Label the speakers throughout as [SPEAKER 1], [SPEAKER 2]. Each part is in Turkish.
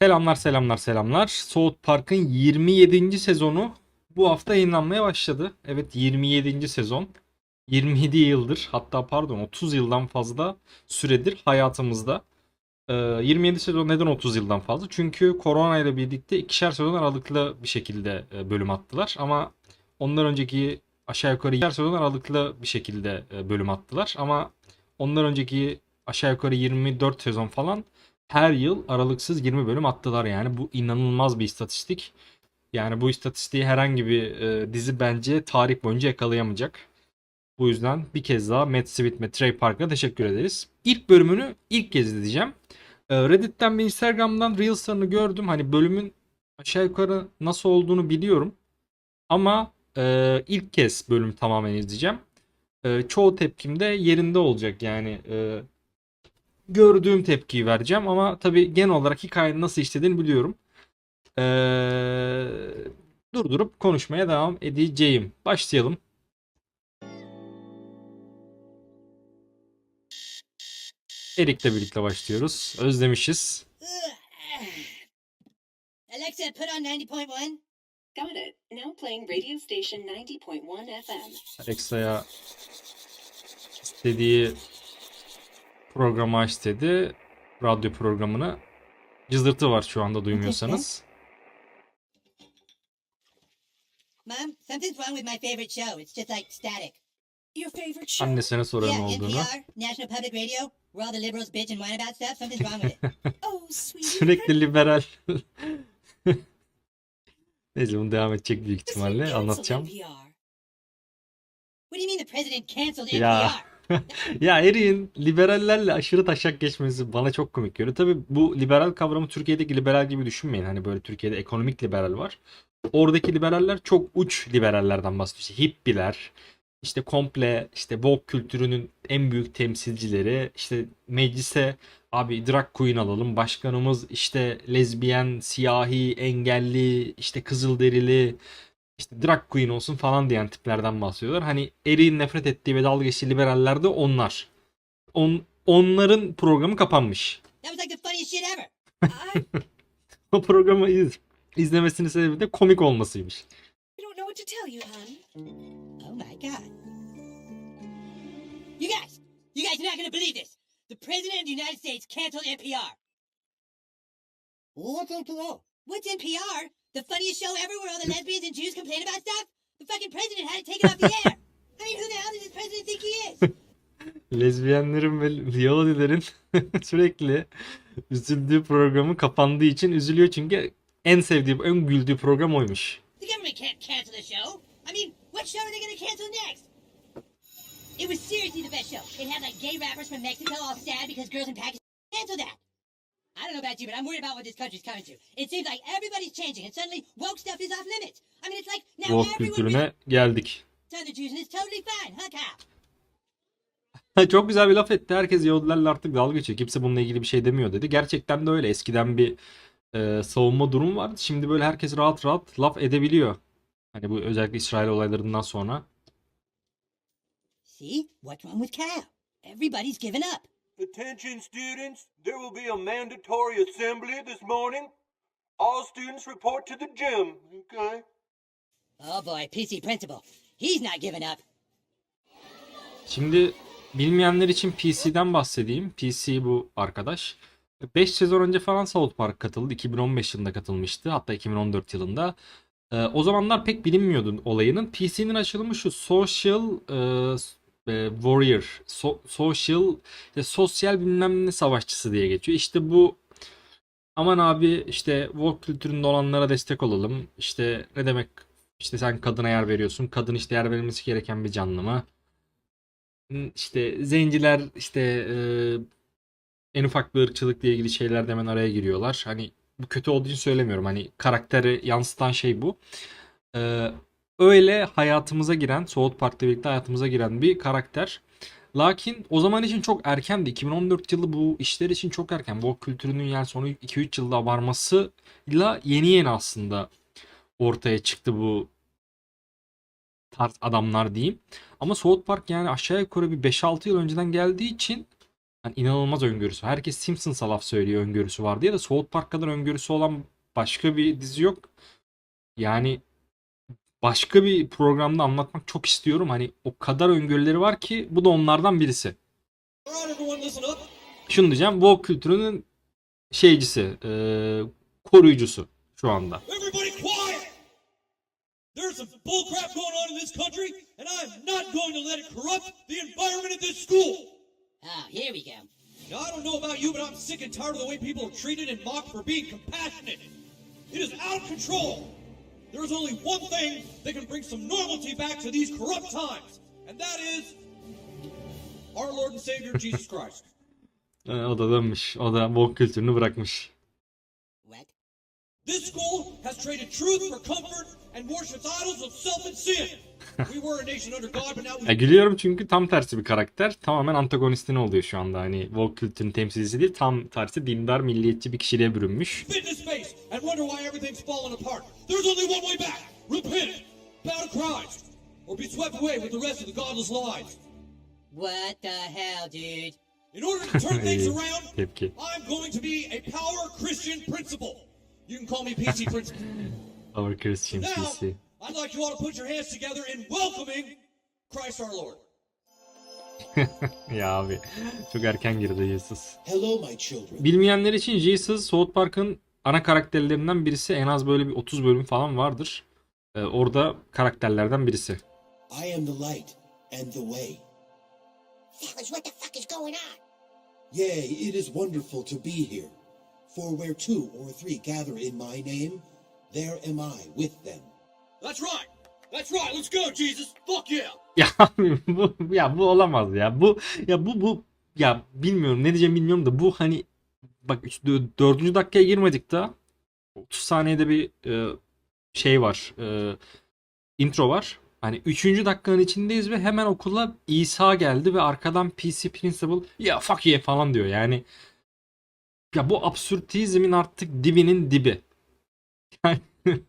[SPEAKER 1] Selamlar selamlar selamlar. South Park'ın 27. sezonu bu hafta yayınlanmaya başladı. Evet 27. sezon. 27 yıldır hatta pardon 30 yıldan fazla süredir hayatımızda. Ee, 27 sezon neden 30 yıldan fazla? Çünkü korona ile birlikte ikişer sezon aralıklı bir şekilde e, bölüm attılar. Ama ondan önceki aşağı yukarı ikişer sezon aralıklı bir şekilde e, bölüm attılar. Ama ondan önceki aşağı yukarı 24 sezon falan her yıl aralıksız 20 bölüm attılar yani. Bu inanılmaz bir istatistik. Yani bu istatistiği herhangi bir e, dizi bence tarih boyunca yakalayamayacak. Bu yüzden bir kez daha Matt Smith ve Trey Parker'a teşekkür ederiz. İlk bölümünü ilk kez izleyeceğim. E, Reddit'ten ve Instagram'dan Reels'larını gördüm. Hani bölümün aşağı yukarı nasıl olduğunu biliyorum. Ama e, ilk kez bölüm tamamen izleyeceğim. E, çoğu tepkim de yerinde olacak yani. E, gördüğüm tepkiyi vereceğim ama tabii genel olarak hikayenin nasıl işlediğini biliyorum. Ee, durdurup konuşmaya devam edeceğim. Başlayalım. Erik'le birlikte başlıyoruz. Özlemişiz.
[SPEAKER 2] Alexa, put on 90.1.
[SPEAKER 3] Got it. Now playing radio station 90.1 FM.
[SPEAKER 1] Alexa'ya istediği programı aç dedi. Radyo programını. Cızırtı var şu anda duymuyorsanız.
[SPEAKER 2] Mom, something's wrong with my favorite show. It's just like static.
[SPEAKER 3] Your favorite show?
[SPEAKER 1] Annesine ne
[SPEAKER 2] yeah,
[SPEAKER 1] olduğunu.
[SPEAKER 2] NPR, National Public Radio, where all the liberals bitch and whine about stuff. Something's wrong with it.
[SPEAKER 3] Oh, sweetie.
[SPEAKER 1] Sürekli liberal. Neyse bunu devam edecek büyük ihtimalle anlatacağım.
[SPEAKER 3] NPR.
[SPEAKER 2] What do you mean the president canceled. NPR?
[SPEAKER 1] Ya Erik'in liberallerle aşırı taşak geçmesi bana çok komik geliyor. Tabii bu liberal kavramı Türkiye'deki liberal gibi düşünmeyin. Hani böyle Türkiye'de ekonomik liberal var. Oradaki liberaller çok uç liberallerden bahsediyor. İşte hippiler, işte komple işte woke kültürünün en büyük temsilcileri, işte meclise abi drag queen alalım, başkanımız işte lezbiyen, siyahi, engelli, işte kızılderili, işte drag queen olsun falan diyen tiplerden bahsediyorlar. Hani Erik'in nefret ettiği ve dalga geçtiği liberaller de onlar. On, onların programı kapanmış.
[SPEAKER 2] Like
[SPEAKER 1] O programı iz, izlemesinin sebebi de komik olmasıymış.
[SPEAKER 3] You.
[SPEAKER 2] Oh my god. You guys, you guys are not gonna believe this. The president of the United States canceled NPR. What's NPR? What's NPR? The funniest show ever where all the lesbians and Jews complain about stuff? The fucking president had to take it off the air. I mean, who the hell does this president think he is?
[SPEAKER 1] Lezbiyenlerin ve Yahudilerin sürekli üzüldüğü programı kapandığı için üzülüyor çünkü en sevdiği, en güldüğü program oymuş.
[SPEAKER 2] The government can't cancel the show. I mean, what show are they gonna cancel next? It was seriously the best show. It had like gay rappers from Mexico all sad because girls in Pakistan cancel that. I don't know about you, but I'm worried about what this country's coming to. It seems like everybody's changing, and suddenly woke stuff is off limits. I mean, it's like now
[SPEAKER 1] Woke kültürüne geldik. Çok güzel bir laf etti. Herkes Yahudilerle artık dalga geçiyor. Kimse bununla ilgili bir şey demiyor dedi. Gerçekten de öyle. Eskiden bir e, savunma durumu vardı. Şimdi böyle herkes rahat rahat laf edebiliyor. Hani bu özellikle İsrail olaylarından sonra.
[SPEAKER 2] See, what's wrong with Kyle? Everybody's given up.
[SPEAKER 4] Attention students, there will be a mandatory assembly this morning. All students report to the gym, okay?
[SPEAKER 2] Oh boy, PC principal. He's not giving up.
[SPEAKER 1] Şimdi bilmeyenler için PC'den bahsedeyim. PC bu arkadaş. 5 sezon önce falan South Park katıldı. 2015 yılında katılmıştı. Hatta 2014 yılında. Ee, o zamanlar pek bilinmiyordu olayının. PC'nin açılımı şu Social e, e, Warrior. So- social işte sosyal bilmem ne savaşçısı diye geçiyor. İşte bu aman abi işte woke kültüründe olanlara destek olalım. İşte ne demek işte sen kadına yer veriyorsun. Kadın işte yer verilmesi gereken bir canlı mı? işte zenciler işte e, en ufak bir ırkçılıkla ilgili şeyler hemen araya giriyorlar. Hani bu kötü olduğu için söylemiyorum. Hani karakteri yansıtan şey bu. E, öyle hayatımıza giren, South Park'la birlikte hayatımıza giren bir karakter. Lakin o zaman için çok erkendi. 2014 yılı bu işler için çok erken. Bu kültürünün yani sonu 2-3 yılda varmasıyla yeni yeni aslında ortaya çıktı bu tarz adamlar diyeyim. Ama South Park yani aşağı yukarı bir 5-6 yıl önceden geldiği için Hani inanılmaz öngörüsü. Herkes Simpsons'a laf söylüyor öngörüsü var diye de South Park kadar öngörüsü olan başka bir dizi yok. Yani başka bir programda anlatmak çok istiyorum. Hani o kadar öngörüleri var ki bu da onlardan birisi. Şunu diyeceğim. Woke kültürünün şeycisi, eee, koruyucusu şu anda.
[SPEAKER 5] Everybody quiet! There's some bullcrap going on in this country, and I'm not going to let it corrupt the environment at this school.
[SPEAKER 2] Oh, here we go.
[SPEAKER 5] Now, I don't know about you, but I'm sick and tired of the way people are treated and mocked for being compassionate. It is out of control. There is only one thing that can bring some normalcy back to these corrupt times, and that is our Lord and Savior Jesus Christ.
[SPEAKER 1] Ee, o da dönmüş. O da woke kültürünü bırakmış.
[SPEAKER 2] What?
[SPEAKER 5] This school has traded truth for comfort and worships idols of self and sin. We were a nation under God, but now
[SPEAKER 1] Ya
[SPEAKER 5] we
[SPEAKER 1] gülüyorum çünkü tam tersi bir karakter. Tamamen antagonistine oluyor şu anda. Hani woke kültürün temsilcisi değil. Tam tersi dindar, milliyetçi bir kişiliğe bürünmüş.
[SPEAKER 5] his face and wonder why everything's falling apart. There's only one way back. Repent, bow to Christ, or be swept away with the rest of the godless lies.
[SPEAKER 2] What the hell, dude?
[SPEAKER 5] In order to turn things around. I'm going to be a power Christian principal. You can call me PC principal.
[SPEAKER 1] Our Christian
[SPEAKER 5] Now,
[SPEAKER 1] CC.
[SPEAKER 5] I'd like you all to put your hands together in welcoming Christ our Lord.
[SPEAKER 1] Ya abi çok erken girdi Jesus.
[SPEAKER 6] Hello, my children.
[SPEAKER 1] Bilmeyenler için Jesus South Park'ın ana karakterlerinden birisi. En az böyle bir 30 bölüm falan vardır. Ee, orada karakterlerden birisi.
[SPEAKER 6] I am the light and the way.
[SPEAKER 2] Fellas, what the fuck is going on?
[SPEAKER 6] Yea, it is wonderful to be here. For where two or three gather in my name, there am I with them.
[SPEAKER 5] That's right. That's right. Let's go, Jesus. Fuck yeah.
[SPEAKER 1] Ya bu ya bu olamaz ya. Bu ya bu bu ya bilmiyorum ne diyeceğimi bilmiyorum da bu hani bak üç- dö- dördüncü dakikaya girmedik daha. 30 saniyede bir e, şey var. e, intro var. Hani 3. dakikanın içindeyiz ve hemen okula İsa geldi ve arkadan PC Principal ya fuck yeah falan diyor. Yani ya bu absürtizmin artık dibinin dibi. Yani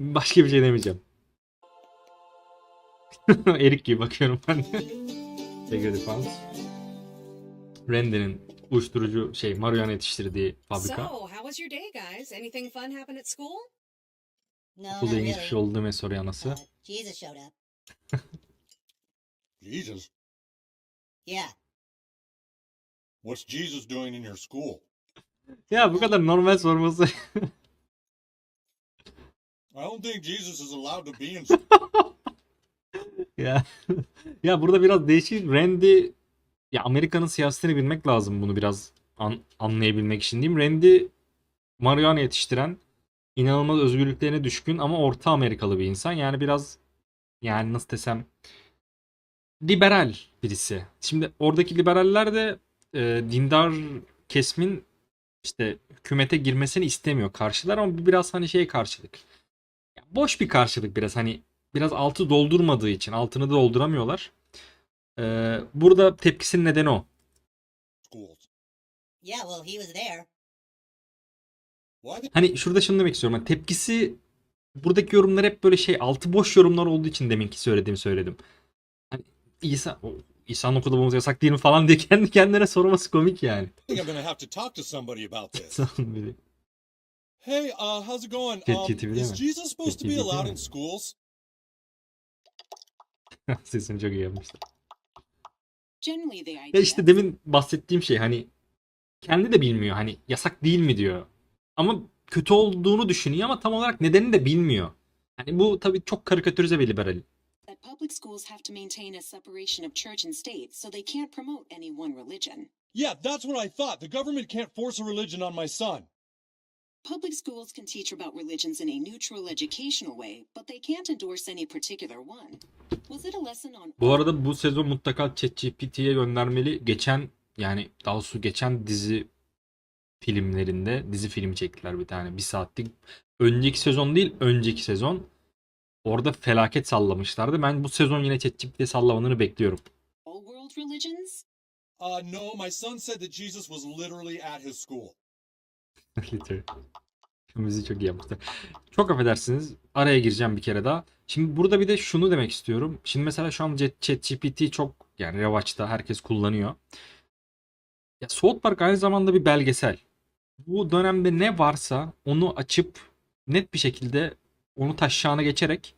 [SPEAKER 1] başka bir şey demeyeceğim. Erik gibi bakıyorum ben de. Tegre Defense. Randy'nin uyuşturucu şey marihuana yetiştirdiği fabrika.
[SPEAKER 7] So, how was your day, guys? Anything fun happen at school?
[SPEAKER 2] No,
[SPEAKER 1] Okulda ilginç bir
[SPEAKER 2] really.
[SPEAKER 1] şey oldu deme soruyor anası.
[SPEAKER 2] Uh, Jesus showed up.
[SPEAKER 8] Jesus?
[SPEAKER 2] Yeah.
[SPEAKER 8] What's Jesus doing in your school?
[SPEAKER 1] Ya bu kadar normal sorması.
[SPEAKER 8] I don't think Jesus is allowed to be in
[SPEAKER 1] ya ya burada biraz değişik. Randy ya Amerika'nın siyasetini bilmek lazım bunu biraz an- anlayabilmek için diyeyim. Randy marihuana yetiştiren inanılmaz özgürlüklerine düşkün ama Orta Amerikalı bir insan. Yani biraz yani nasıl desem liberal birisi. Şimdi oradaki liberaller de e, dindar kesimin işte hükümete girmesini istemiyor karşılar ama bu biraz hani şey karşılık. Ya boş bir karşılık biraz hani biraz altı doldurmadığı için altını da dolduramıyorlar. Ee, burada tepkisinin nedeni o. Hani şurada şunu demek istiyorum. Hani tepkisi buradaki yorumlar hep böyle şey altı boş yorumlar olduğu için deminki söylediğimi söyledim. Hani İsa İsa'nın okulda bulunması yasak değil mi falan diye kendi kendine sorması komik yani.
[SPEAKER 8] I think I'm gonna have to talk to somebody about this.
[SPEAKER 1] Böyle
[SPEAKER 8] hey, uh, how's it going? Um, is? Jesus supposed to be allowed in schools?
[SPEAKER 1] Sesini çok iyi yapmışlar. Ya işte demin bahsettiğim şey hani kendi de bilmiyor hani yasak değil mi diyor. Ama kötü olduğunu düşünüyor ama tam olarak nedenini de bilmiyor. Hani bu tabii çok karikatürize bir liberal.
[SPEAKER 3] that public schools have to maintain a separation of church and state, so they can't promote any one religion.
[SPEAKER 8] Yeah, that's what I thought. The government can't force a religion on my son.
[SPEAKER 3] Public schools can teach about religions in a neutral educational way, but they can't endorse any particular one. Was it a lesson on
[SPEAKER 1] Bu arada bu sezon mutlaka ChatGPT'ye göndermeli. Geçen yani daha doğrusu geçen dizi filmlerinde dizi filmi çektiler bir tane. Bir saatlik. Önceki sezon değil önceki sezon. Orada felaket sallamışlardı. Ben bu sezon yine ChatGPT'ye sallamanını bekliyorum.
[SPEAKER 3] all world religions?
[SPEAKER 8] Uh, no, my son said that Jesus was literally at his school.
[SPEAKER 1] Literally. Müziği çok iyi yapmışlar. Çok affedersiniz. Araya gireceğim bir kere daha. Şimdi burada bir de şunu demek istiyorum. Şimdi mesela şu an Chat- ChatGPT çok yani revaçta herkes kullanıyor. Ya South Park aynı zamanda bir belgesel. Bu dönemde ne varsa onu açıp net bir şekilde onu taşağına geçerek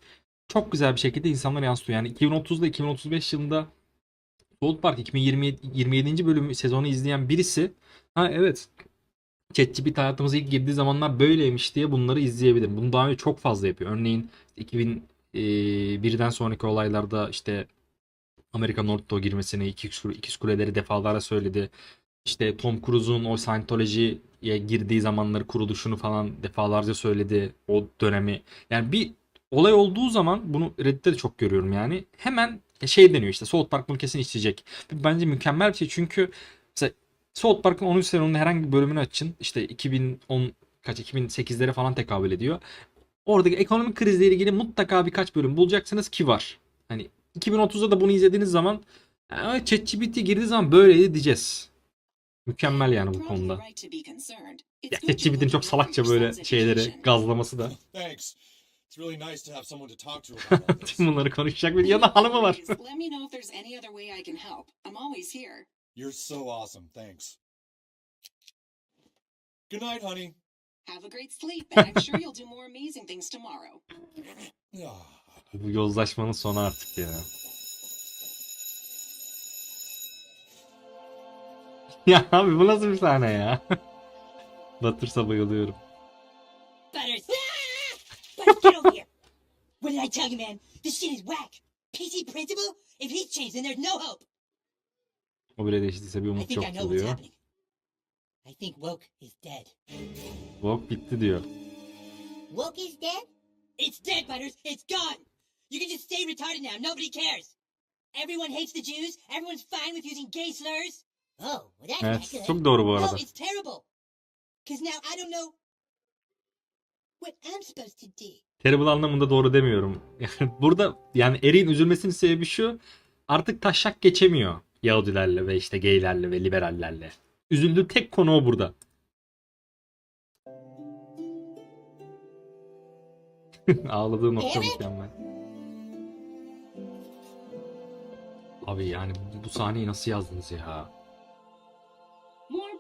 [SPEAKER 1] çok güzel bir şekilde insanlara yansıtıyor. Yani 2030'da 2035 yılında South Park 2020 27. bölümü sezonu izleyen birisi ha evet ChatGPT hayatımıza ilk girdiği zamanlar böyleymiş diye bunları izleyebilir. Bunu daha önce çok fazla yapıyor. Örneğin 2001'den sonraki olaylarda işte Amerikan Orta girmesini, ikiz, ikiz kuleleri defalarca söyledi. İşte Tom Cruise'un o Scientology'ye girdiği zamanları kuruluşunu falan defalarca söyledi o dönemi. Yani bir olay olduğu zaman bunu Reddit'te de çok görüyorum yani. Hemen şey deniyor işte South Park bunu kesin işleyecek. Bence mükemmel bir şey çünkü mesela South Park'ın 10. sezonunda herhangi bir bölümünü açın. İşte 2010 kaç 2008'lere falan tekabül ediyor. Oradaki ekonomik krizle ilgili mutlaka birkaç bölüm bulacaksınız ki var. Hani 2030'da da bunu izlediğiniz zaman "Aa, ChatGPT girdiği zaman böyleydi diyeceğiz. Mükemmel yani bu konuda. Ya ChatGPT'nin çok salakça böyle şeyleri gazlaması da. Tüm bunları konuşacak bir yanında hanımı var.
[SPEAKER 3] Please, Let me know if there's any other way I can help. I'm always here.
[SPEAKER 8] You're so awesome. Thanks. Good night, honey.
[SPEAKER 3] Have a great sleep, and I'm sure you'll do more amazing things tomorrow.
[SPEAKER 1] Bu yozlaşmanın sonu artık ya. Ya abi bu nasıl bir sahne ya? Batırsa bayılıyorum.
[SPEAKER 2] Butters. Butters, get over here. What did I tell you, man? This shit is whack. PC principal? If he's changed, then there's no hope.
[SPEAKER 1] O bile değiştiyse bir umut
[SPEAKER 2] what's
[SPEAKER 1] diyor.
[SPEAKER 2] I think Woke is dead.
[SPEAKER 1] Bok bitti diyor.
[SPEAKER 2] Woke is dead? It's dead, Butters. It's gone. You can just stay retarded now. Nobody cares. Everyone hates the Jews. Everyone's fine with using gay slurs. Oh, well, that's
[SPEAKER 1] Evet,
[SPEAKER 2] not good.
[SPEAKER 1] çok doğru bu
[SPEAKER 2] No,
[SPEAKER 1] arada.
[SPEAKER 2] it's terrible. Because now I don't know what I'm supposed to do.
[SPEAKER 1] Terrible anlamında doğru demiyorum. Yani burada yani Erik'in üzülmesinin sebebi şu. Artık taşak geçemiyor Yahudilerle ve işte gaylerle ve liberallerle. Üzüldüğü tek konu o burada. Ağladığı nokta mükemmel. Abi yani bu sahneyi nasıl yazdınız ya?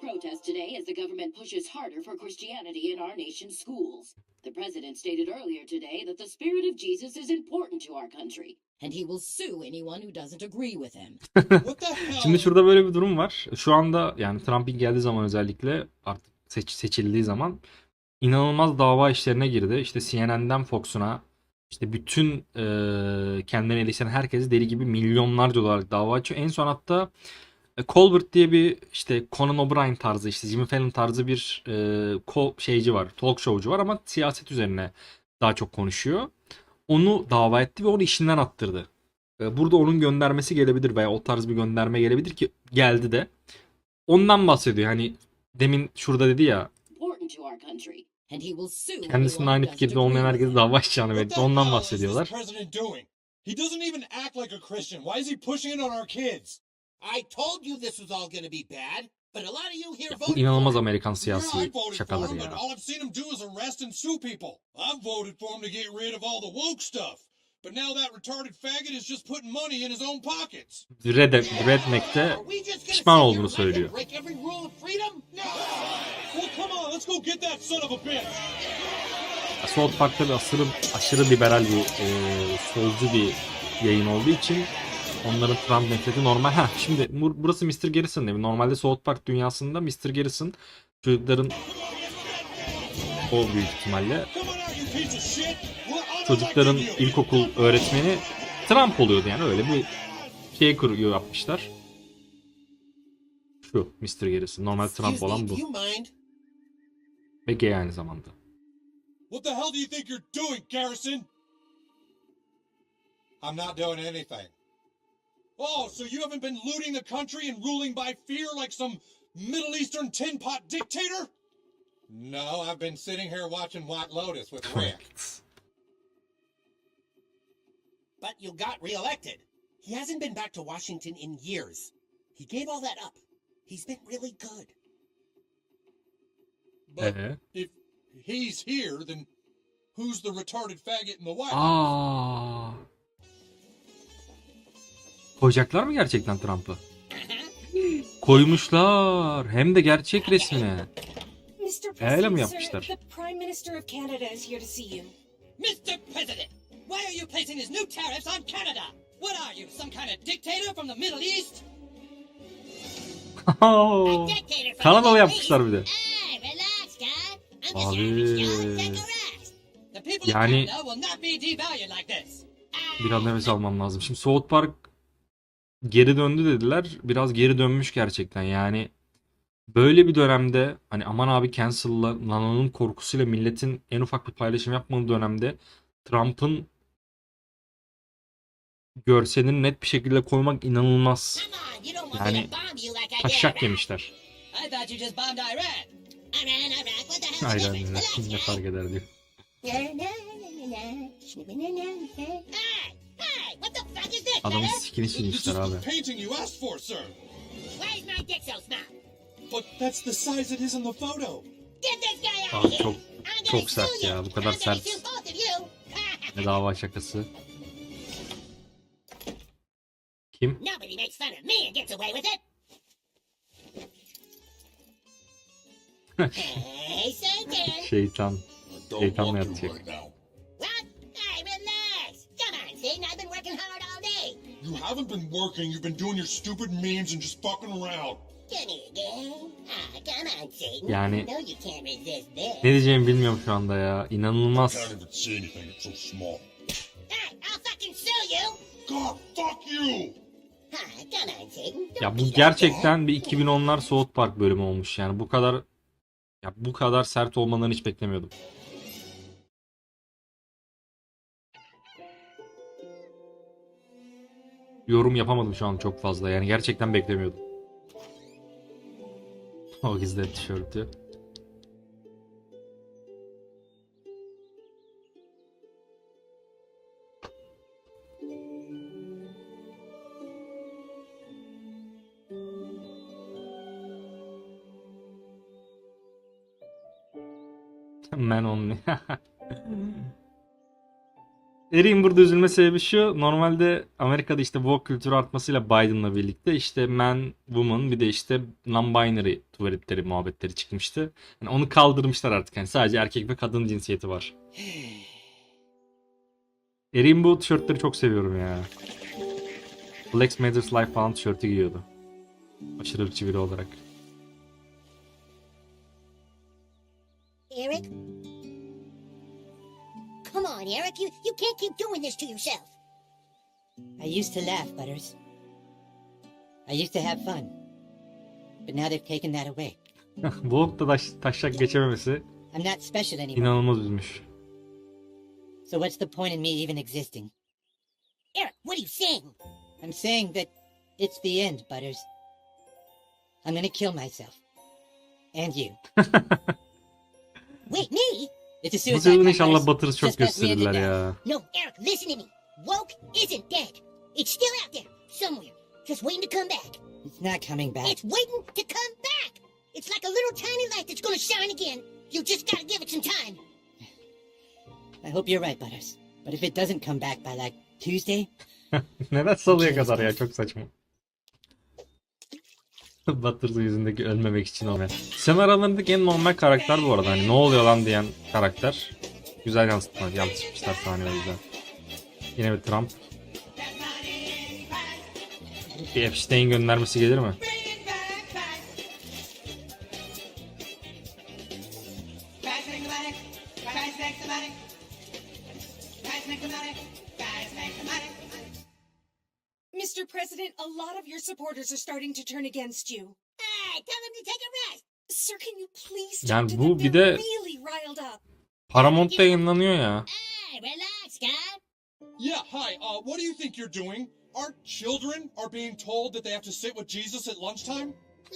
[SPEAKER 9] More protests today as the government pushes harder for Christianity in our nation's schools. The president stated earlier today that the spirit of Jesus is important to our country.
[SPEAKER 2] And he will sue anyone who doesn't agree with him.
[SPEAKER 8] What the hell?
[SPEAKER 1] Şimdi şurada böyle bir durum var. Şu anda yani Trump'ın geldiği zaman özellikle artık seç, seçildiği zaman inanılmaz dava işlerine girdi. İşte CNN'den Fox'una işte bütün e, kendine eleştiren herkesi deli gibi milyonlarca dolarlık dava açıyor. En son hatta Colbert diye bir işte Conan O'Brien tarzı işte Jimmy Fallon tarzı bir e, ko- şeyci var. Talk show'cu var ama siyaset üzerine daha çok konuşuyor. Onu dava etti ve onu işinden attırdı. E, Burada onun göndermesi gelebilir veya o tarz bir gönderme gelebilir ki geldi de. Ondan bahsediyor. Hani demin şurada dedi ya kendisinin aynı fikirde olmayan herkese dava açacağını
[SPEAKER 8] the
[SPEAKER 1] ondan bahsediyorlar.
[SPEAKER 8] He doesn't even act like a Christian. Why is he pushing it on our kids?
[SPEAKER 6] I told you this was all gonna be bad, but a lot of you here
[SPEAKER 1] Ya bu
[SPEAKER 6] voted
[SPEAKER 1] inanılmaz. Amerikan
[SPEAKER 8] I
[SPEAKER 1] siyasi şakaları ya.
[SPEAKER 8] all I've seen him do is arrest and sue people. I've voted for him to get rid of all the woke stuff. But now that retarded faggot is just putting money in his own pockets.
[SPEAKER 1] Red, Redneck'te
[SPEAKER 6] Are we just gonna
[SPEAKER 1] pişman
[SPEAKER 6] sit
[SPEAKER 1] olduğunu
[SPEAKER 6] here and let him
[SPEAKER 1] söylüyor.
[SPEAKER 6] Break every rule of freedom? No.
[SPEAKER 8] Well, come on, let's go get that son of a bitch.
[SPEAKER 1] South Park'ta bir aşırı, aşırı liberal bir e, solcu bir yayın olduğu için onların Trump nefreti normal. Ha şimdi bu- burası Mr. Garrison değil mi? Normalde South Park dünyasında Mr. Garrison çocukların o büyük ihtimalle çocukların ilkokul öğretmeni Trump oluyordu yani öyle bir şey kuruyor yapmışlar. Şu Mr. Garrison. Normal Trump olan bu. Ve gay aynı zamanda.
[SPEAKER 8] What the hell do you think you're doing, Garrison? I'm not doing anything. Oh, so you haven't been looting the country and ruling by fear like some Middle Eastern tin pot dictator? No, I've been sitting here watching White Lotus with Rick.
[SPEAKER 6] But you got reelected. He hasn't been back to Washington in years. He gave all that up. He's been really good.
[SPEAKER 8] But
[SPEAKER 1] Ee?
[SPEAKER 8] if he's here, then who's the retarded faggot in the White
[SPEAKER 1] Aa.
[SPEAKER 8] House?
[SPEAKER 1] Koyacaklar mı gerçekten Trump'ı? Koymuşlar. Hem de gerçek resmine. Öyle mi yapmışlar?
[SPEAKER 10] Mr. President, why are you placing these new tariffs on Canada? What are you, some kind of dictator from the Middle East? From
[SPEAKER 1] Kanadalı yapmışlar bir de.
[SPEAKER 10] Just
[SPEAKER 1] Abi. Yani-.
[SPEAKER 10] Ah,
[SPEAKER 1] Biraz nefes almam lazım. Şimdi South Park geri döndü dediler. Biraz geri dönmüş gerçekten. Yani böyle bir dönemde hani aman abi cancel'lananın korkusuyla milletin en ufak bir paylaşım yapmadığı dönemde Trump'ın görselini net bir şekilde koymak inanılmaz. Yani Taşak yemişler. Aynen Ne fark eder diyor. Adamın sikini silmişler
[SPEAKER 8] is
[SPEAKER 1] abi.
[SPEAKER 8] the painting you asked for, sir.
[SPEAKER 10] Why is my dick so small?
[SPEAKER 8] But that's the size it is in the photo.
[SPEAKER 10] Get this guy out
[SPEAKER 1] Abi
[SPEAKER 10] of here.
[SPEAKER 1] çok
[SPEAKER 10] I'm
[SPEAKER 1] çok
[SPEAKER 10] gonna
[SPEAKER 1] sert
[SPEAKER 10] sue
[SPEAKER 1] ya,
[SPEAKER 10] you.
[SPEAKER 1] bu kadar
[SPEAKER 10] I'm gonna
[SPEAKER 1] sert.
[SPEAKER 10] sue both of you.
[SPEAKER 1] Ne dava şakası. Kim?
[SPEAKER 10] Nobody makes fun of me and gets away with it. hey, Satan.
[SPEAKER 1] Şeytan.
[SPEAKER 8] Don't
[SPEAKER 1] Şeytanla
[SPEAKER 8] walk
[SPEAKER 1] yatacak.
[SPEAKER 8] right now. You haven't been working. You've been doing your stupid memes and just fucking around.
[SPEAKER 10] Ah, come on, Satan.
[SPEAKER 1] Yani-
[SPEAKER 10] No, you can't resist this.
[SPEAKER 1] Ne diyeceğimi bilmiyorum şu anda ya. İnanılmaz.
[SPEAKER 8] Can't even see anything. It's so small.
[SPEAKER 10] Hey, I'll fucking sue you.
[SPEAKER 8] God, fuck you!
[SPEAKER 10] Ah, come on, Satan. Don't
[SPEAKER 1] Ya bu gerçekten bir 2010'lar South Park bölümü olmuş yani bu kadar ya bu kadar sert olmalarını hiç beklemiyordum. Yorum yapamadım şu an çok fazla yani gerçekten beklemiyordum. O gizli tişörtü. Man only. Erik'in burada üzülme sebebi şu. Normalde Amerika'da işte woke kültürü artmasıyla Biden'la birlikte işte man, woman bir de işte non-binary tuvaletleri muhabbetleri çıkmıştı. Yani onu kaldırmışlar artık. Yani sadece erkek ve kadın cinsiyeti var. Erik'in bu tişörtleri çok seviyorum ya. Black Matters Life falan tişörtü giyiyordu. Aşırı ırkçı biri olarak.
[SPEAKER 10] Eric? Come on, Eric. You, you can't keep doing this to yourself.
[SPEAKER 2] I used to laugh, Butters. I used to have fun. But now they've taken that away.
[SPEAKER 1] Woke da taş, taşak geçememesi
[SPEAKER 2] I'm not special anymore.
[SPEAKER 1] inanılmaz üzmüş.
[SPEAKER 2] So what's the point in me even existing?
[SPEAKER 10] Eric, what are you saying?
[SPEAKER 2] I'm saying that it's the end, Butters. I'm gonna kill myself. And you.
[SPEAKER 10] Wait, me?
[SPEAKER 2] It's a suicide
[SPEAKER 1] inşallah. Batır'ı çok gösterirler ya.
[SPEAKER 10] No, Eric, listen to me. Woke isn't dead. It's still out there, somewhere, just waiting to come back.
[SPEAKER 2] It's not coming back.
[SPEAKER 10] It's waiting to come back. It's like a little tiny light that's gonna shine again. You just gotta give it some time.
[SPEAKER 2] I hope you're right, Butters. But if it doesn't come back by like Tuesday,
[SPEAKER 1] Neden salıya kadar ya çok saçma. Batır'ın yüzündeki ölmemek için olmayan. Sen aralarındaki en normal karakter bu arada. Hani ne oluyor lan diyen karakter. Güzel yansıtma. Yansıtmışlar sahneler güzel. Yine bir Trump. Bir Epstein göndermesi gelir mi?
[SPEAKER 11] Lot of your supporters are starting to turn against you.
[SPEAKER 10] Hey, tell him to take a rest.
[SPEAKER 11] Sir, can you please
[SPEAKER 1] Yani
[SPEAKER 11] talk to
[SPEAKER 1] bu
[SPEAKER 11] them?
[SPEAKER 1] bir
[SPEAKER 11] They're really riled up.
[SPEAKER 1] Paramount'ta yayınlanıyor ya.
[SPEAKER 10] Hey, relax, God.
[SPEAKER 8] Yeah, hi. Uh, what do you think you're doing? Our children are being told that they have to sit with Jesus at lunchtime?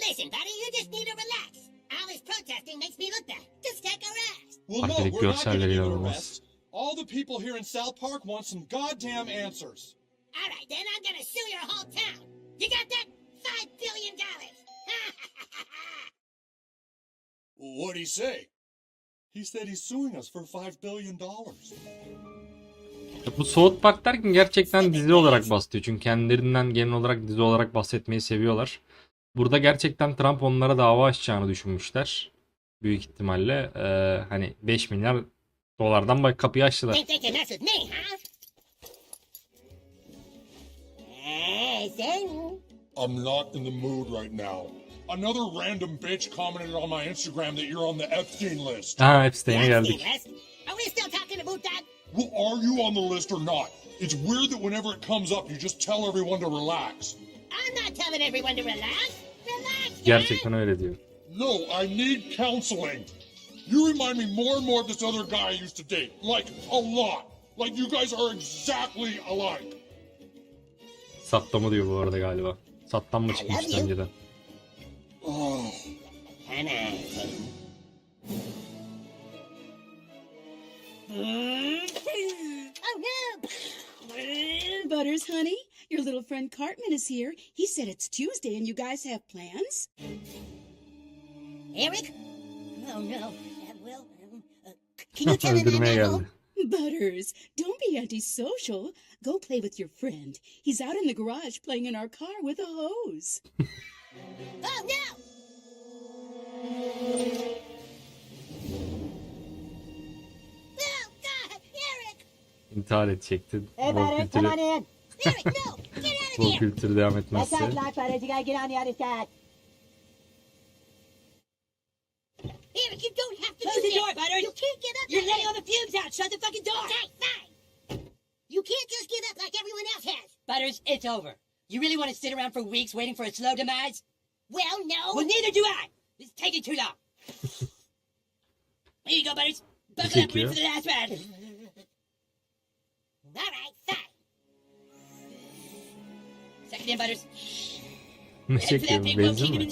[SPEAKER 10] Listen, buddy, you just need to relax. All this protesting makes me look bad. Just take a rest.
[SPEAKER 8] Well, no, we're not going to give it a rest. All the people here in South Park want some goddamn answers.
[SPEAKER 10] All right, then I'm gonna sue your whole town. You got that? Five billion dollars.
[SPEAKER 8] What'd he say? He said he's suing us for five billion dollars.
[SPEAKER 1] Bu South Park derken gerçekten dizi olarak bahsediyor. Çünkü kendilerinden genel olarak dizi olarak bahsetmeyi seviyorlar. Burada gerçekten Trump onlara dava açacağını düşünmüşler. Büyük ihtimalle Ee, hani 5 milyar dolardan bak kapıyı açtılar.
[SPEAKER 2] Think they can mess with me, huh? Hey, say,
[SPEAKER 8] I'm not in the mood right now. Another random bitch commented on my Instagram that you're on the Epstein list.
[SPEAKER 1] Ah, ha Epstein'e
[SPEAKER 2] Yes,
[SPEAKER 1] geldik.
[SPEAKER 2] West. Are we still talking about that?
[SPEAKER 8] Well, are you on the list or not? It's weird that whenever it comes up, you just tell everyone to relax.
[SPEAKER 2] I'm not telling everyone to relax. Relax, guys.
[SPEAKER 1] Gerçekten öyle diyor.
[SPEAKER 8] No, I need counseling. You remind me more and more of this other guy I used to date. Like, a lot. Like, you guys are exactly alike.
[SPEAKER 1] Saddam'ı diyor bu arada galiba. Çıkmıştı
[SPEAKER 2] you.
[SPEAKER 1] önceden?
[SPEAKER 7] Butters, honey, your little friend Cartman is here. He said it's Tuesday and you guys have plans.
[SPEAKER 2] Eric? Oh no. Well, um, uh, can you tell him.
[SPEAKER 7] Butters, don't be antisocial. Go play with your friend. He's out in the garage playing in our car with a hose.
[SPEAKER 2] Oh no! No, God, Eric!
[SPEAKER 1] İntihar edecekti.
[SPEAKER 2] Hey,
[SPEAKER 1] Bol
[SPEAKER 2] Butters, come on
[SPEAKER 1] kültürü,
[SPEAKER 2] in. Eric, no! Get out of
[SPEAKER 1] bol
[SPEAKER 2] here!
[SPEAKER 1] kültürü devam
[SPEAKER 2] That's
[SPEAKER 1] etmezse.
[SPEAKER 2] our block, Butters. You gotta get on the other side. Eric, you don't have to Close the door, Butters. You can't get up. You're letting all the fumes out. Shut the fucking door. Okay, fine. You can't just give up like everyone else has. Butters, it's over. You really want to sit around for weeks waiting for a slow demise? Well, no. Well, neither do I. This is taking too long. Here you go, Butters. Buckle up, ready for the last ride. All right, fine. Second in, Butters.
[SPEAKER 1] Ne çekiyor? Benzin mi?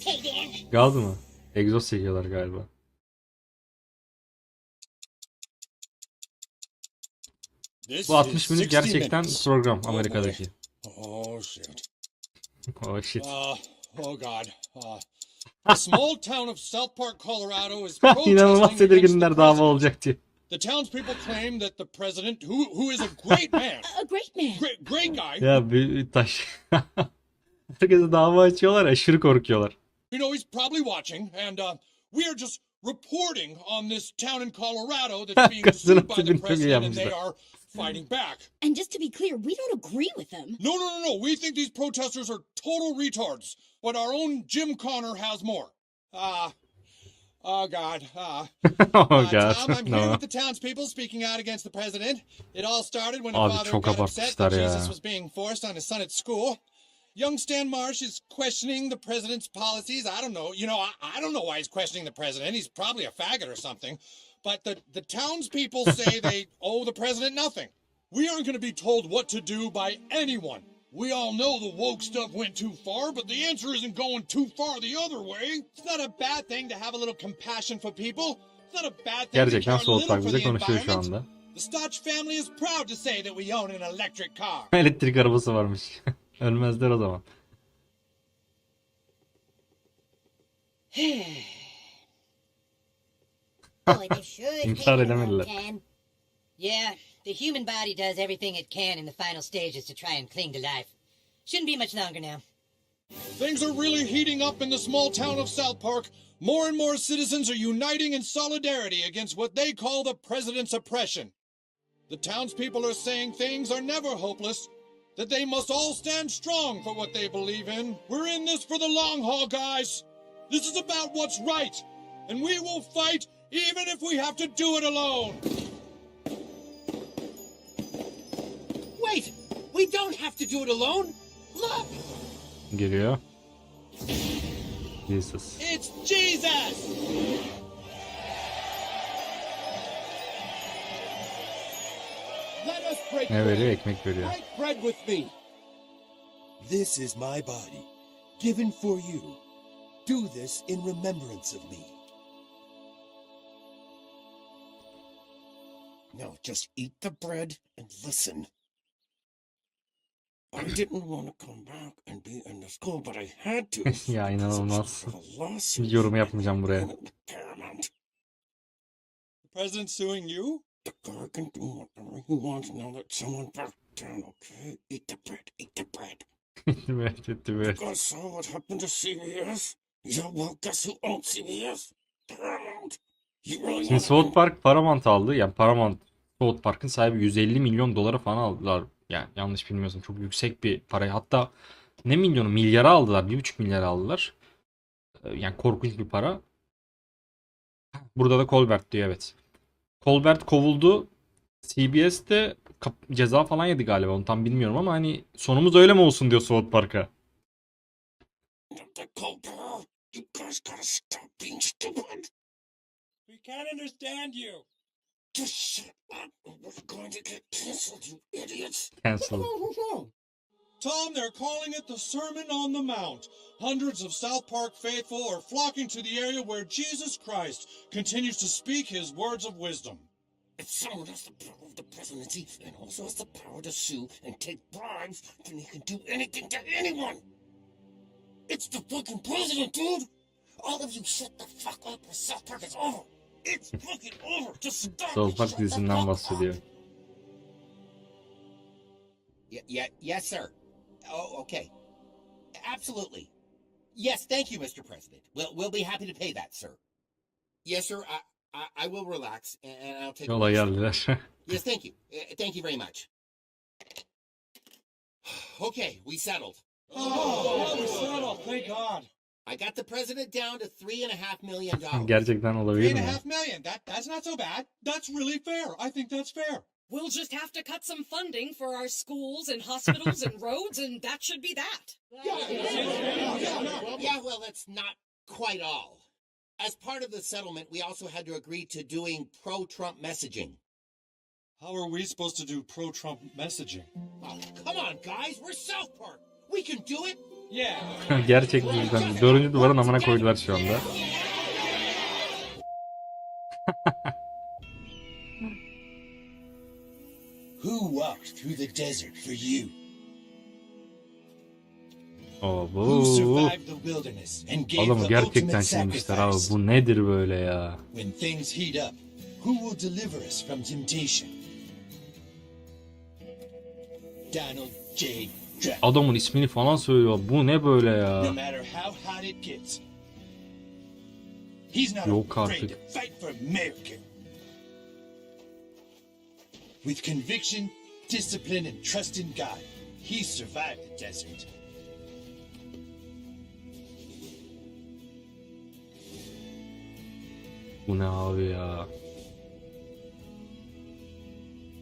[SPEAKER 2] Okay, Dan.
[SPEAKER 1] Gaz mı? Egzoz çekiyorlar galiba.
[SPEAKER 8] This
[SPEAKER 1] Bu 60 minut gerçekten program Amerika'daki.
[SPEAKER 8] Oh, shit.
[SPEAKER 1] Oh shit.
[SPEAKER 8] Uh, oh, God. Uh, the small town of South Park, Colorado is
[SPEAKER 1] İnanılmaz
[SPEAKER 8] protesting against the
[SPEAKER 1] tedirginler dava
[SPEAKER 8] president.
[SPEAKER 1] olacak diye.
[SPEAKER 8] The townspeople claim that the president, who who is a great man,
[SPEAKER 7] A great man.
[SPEAKER 8] great great guy,
[SPEAKER 1] Ya bir taş. Herkese dava açıyorlar aşırı korkuyorlar.
[SPEAKER 8] you know, he's probably watching, and uh, we are just reporting on this town in Colorado that's being sued by the president, and they are fighting back.
[SPEAKER 7] And just to be clear, we don't agree with them.
[SPEAKER 8] No, no, no, no. We think these protesters are total retards, but our own Jim Connor has more. Ah. oh, God. Ah.
[SPEAKER 1] oh
[SPEAKER 8] Uh,
[SPEAKER 1] god.
[SPEAKER 8] Tom, I'm here with the townspeople speaking out against the president. It all started when a father
[SPEAKER 1] çok
[SPEAKER 8] got upset that
[SPEAKER 1] ya.
[SPEAKER 8] Jesus was being forced on his son at school. Young Stan Marsh is questioning the president's policies. I don't know. You know, I, I don't know why he's questioning the president. He's probably a faggot or something. But the, the townspeople say they owe the president nothing. We aren't going to be told what to do by anyone. We all know the woke stuff went too far, but the answer isn't going too far the other way. It's not a bad thing to have a little compassion for people. It's not a bad thing to
[SPEAKER 1] Gerçekten
[SPEAKER 8] care a little for the
[SPEAKER 1] konuşuyor şu anda.
[SPEAKER 8] The Stotch family is proud to say that we own an electric car.
[SPEAKER 1] Elektrik arabası varmış. Ölmezler o zaman.
[SPEAKER 2] Boy, they sure is
[SPEAKER 1] İntihar
[SPEAKER 2] taking a long Yeah, the human body does everything it can in the final stages to try and cling to life. Shouldn't be much longer now.
[SPEAKER 8] Things are really heating up in the small town of South Park. More and more citizens are uniting in solidarity against what they call the president's oppression. The townspeople are saying things are never hopeless, that they must all stand strong for what they believe in. We're in this for the long haul, guys. This is about what's right, and we will fight even if we have to do it alone.
[SPEAKER 5] Wait! We don't have to do it alone! Look!
[SPEAKER 1] Geliyor. Jesus.
[SPEAKER 8] It's Jesus!
[SPEAKER 5] Let us break
[SPEAKER 1] Ne veriyor?
[SPEAKER 5] bread.
[SPEAKER 1] Ekmek veriyor.
[SPEAKER 5] Break bread with me.
[SPEAKER 6] This is my body, given for you. Do this in remembrance of me. Now just eat the bread and listen. I didn't want to come back and be in the school, but I had to.
[SPEAKER 1] ya inanılmaz.
[SPEAKER 6] For the lawsuit.
[SPEAKER 1] Yorum yapmayacağım buraya.
[SPEAKER 6] Paramount.
[SPEAKER 8] The president's suing you?
[SPEAKER 6] The guy can do whatever he wants now that someone back down, okay? Eat the bread, eat the bread.
[SPEAKER 1] evet, evet, evet.
[SPEAKER 8] guys saw what happened to CBS? Yeah, well, guess who owns CBS? Paramount.
[SPEAKER 1] Şimdi South Park Paramount aldı. Yani Paramount South Park'ın sahibi 150 milyon dolara falan aldılar. Yani yanlış bilmiyorsam çok yüksek bir parayı. Hatta ne milyonu milyara aldılar. 1,5 milyara aldılar. Ee, Yani korkunç bir para. Burada da Colbert diyor evet. Colbert kovuldu. CBS de kap- ceza falan yedi galiba. Onu tam bilmiyorum ama hani sonumuz öyle mi olsun diyor South Park'a.
[SPEAKER 12] We can't understand you.
[SPEAKER 8] Just shut up we're going to get canceled, you idiots.
[SPEAKER 1] Cancel.
[SPEAKER 12] Tom, they're calling it the Sermon on the Mount. Hundreds of South Park faithful are flocking to the area where Jesus Christ continues to speak his words of wisdom.
[SPEAKER 8] If someone has the power of the presidency and also has the power to sue and take bribes, then he can do anything to anyone. It's the fucking president, dude. All of you shut the fuck up or South Park is over. It's fucking over. Just stop.
[SPEAKER 1] South Park
[SPEAKER 8] Shut the
[SPEAKER 1] bahsediyor.
[SPEAKER 6] Yeah, yeah, yes, sir. Oh, okay. Absolutely. Yes, thank you, Mr. President. We'll we'll be happy to pay that, sir. Yes, sir. I I, I will relax and, and I'll take. a
[SPEAKER 1] Yola
[SPEAKER 6] rest.
[SPEAKER 1] geldiler.
[SPEAKER 6] Yes, thank you. Uh, thank you very much. okay, we settled.
[SPEAKER 12] Oh, we settled. Thank God.
[SPEAKER 6] I got the president down to three and a half million dollars.
[SPEAKER 1] Gerçekten
[SPEAKER 12] Three
[SPEAKER 1] olabilir
[SPEAKER 12] and a
[SPEAKER 1] mi?
[SPEAKER 12] half million. That that's not so bad. That's really fair. I think that's fair.
[SPEAKER 11] We'll just have to cut some funding for our schools and hospitals and roads, and that should be that.
[SPEAKER 6] Yeah, well, that's not quite all. As part of the settlement, we also had to agree to doing pro-Trump messaging.
[SPEAKER 12] How are we supposed to do pro-Trump messaging?
[SPEAKER 6] Oh, come on, guys. We're South Park. We can do it.
[SPEAKER 12] Yeah.
[SPEAKER 1] Gerçekten dördüncü duvarın amına koydular şu anda.
[SPEAKER 8] Who walked through the desert for you? Who
[SPEAKER 1] bu.
[SPEAKER 8] survived the wilderness and gave
[SPEAKER 1] Adamı
[SPEAKER 8] the
[SPEAKER 1] gerçekten silmişler abi. Bu nedir böyle ya?
[SPEAKER 8] When things heat up, who will deliver us from temptation? Donald J. Trump.
[SPEAKER 1] Adamın ismini falan söylüyor. Bu ne böyle
[SPEAKER 8] No
[SPEAKER 1] ya?
[SPEAKER 8] matter how hot it gets, he's not
[SPEAKER 1] Yok
[SPEAKER 8] afraid
[SPEAKER 1] artık.
[SPEAKER 8] to fight for America. With conviction, discipline, and trust in God, he survived the desert.
[SPEAKER 1] Bu ne abi ya?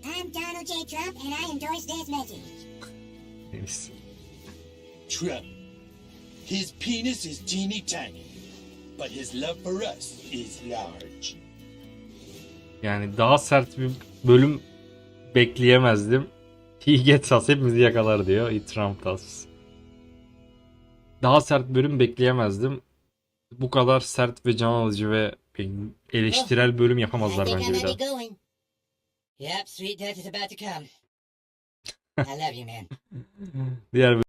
[SPEAKER 13] I'm Donald J. Trump, and I endorse this message.
[SPEAKER 1] Neyse.
[SPEAKER 8] Trump. His penis is teeny tiny, but his love for us is large.
[SPEAKER 1] Yani daha sert bir bölüm bekleyemezdim. He gets us hepimizi yakalar diyor. He Trump us. Daha sert bölüm bekleyemezdim. Bu kadar sert ve can alıcı ve eleştirel bölüm yapamazlar bence bir daha.
[SPEAKER 2] Yep, sweet death is about to come. I love you, man.
[SPEAKER 1] Diğer